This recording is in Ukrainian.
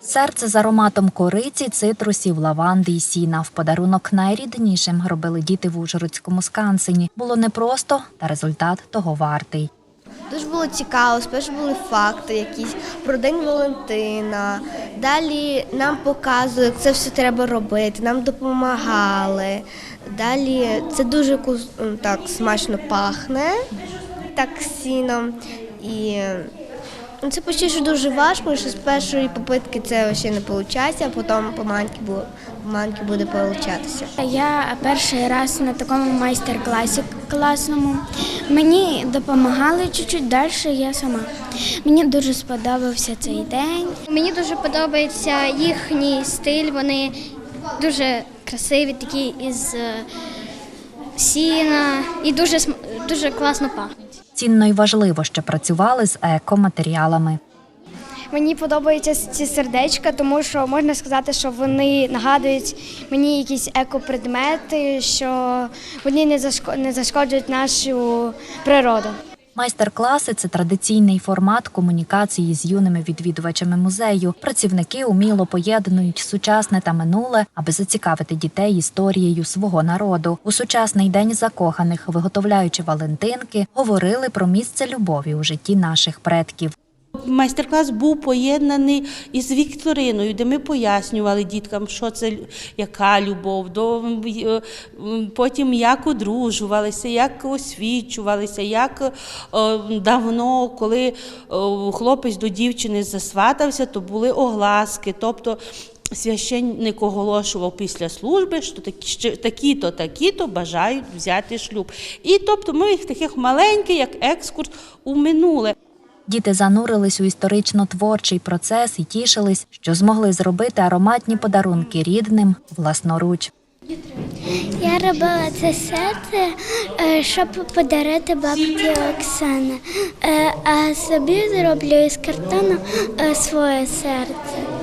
Серце з ароматом кориці, цитрусів, лаванди і сіна. В подарунок найріднішим робили діти в Ужгородському скансені. Було непросто, та результат того вартий. Дуже було цікаво. Спершу були факти якісь про День Валентина. Далі нам показували, як це все треба робити, нам допомагали. Далі це дуже кус- так смачно пахне, так сіном. І це почти що дуже важко, що з першої попитки це ще не виходить, а потім поманьки бу- поманьки буде получатися. Я перший раз на такому майстер-класі класному. Мені допомагали чуть-чуть, далі я сама. Мені дуже сподобався цей день. Мені дуже подобається їхній стиль. Вони дуже красиві, такі із е, сіна і дуже дуже класно пахнуть. Цінно і важливо, що працювали з екоматеріалами. Мені подобаються ці сердечка, тому що можна сказати, що вони нагадують мені якісь екопредмети, що вони не зашко- не зашкоджують нашу природу. Майстер-класи це традиційний формат комунікації з юними відвідувачами музею. Працівники уміло поєднують сучасне та минуле, аби зацікавити дітей історією свого народу. У сучасний день закоханих, виготовляючи валентинки, говорили про місце любові у житті наших предків. Майстер-клас був поєднаний із вікториною, де ми пояснювали діткам, що це яка любов, до, е, потім як одружувалися, як освічувалися, як е, давно, коли е, хлопець до дівчини засватався, то були огласки. Тобто священник оголошував після служби, що такі- що такі-то, такі-то бажають взяти шлюб. І тобто ми їх таких маленьких, як екскурс у минуле. Діти занурились у історично-творчий процес і тішились, що змогли зробити ароматні подарунки рідним власноруч. Я робила це серце, е, щоб подарити бабці Оксани. Е, А собі зроблю із картону е, своє серце.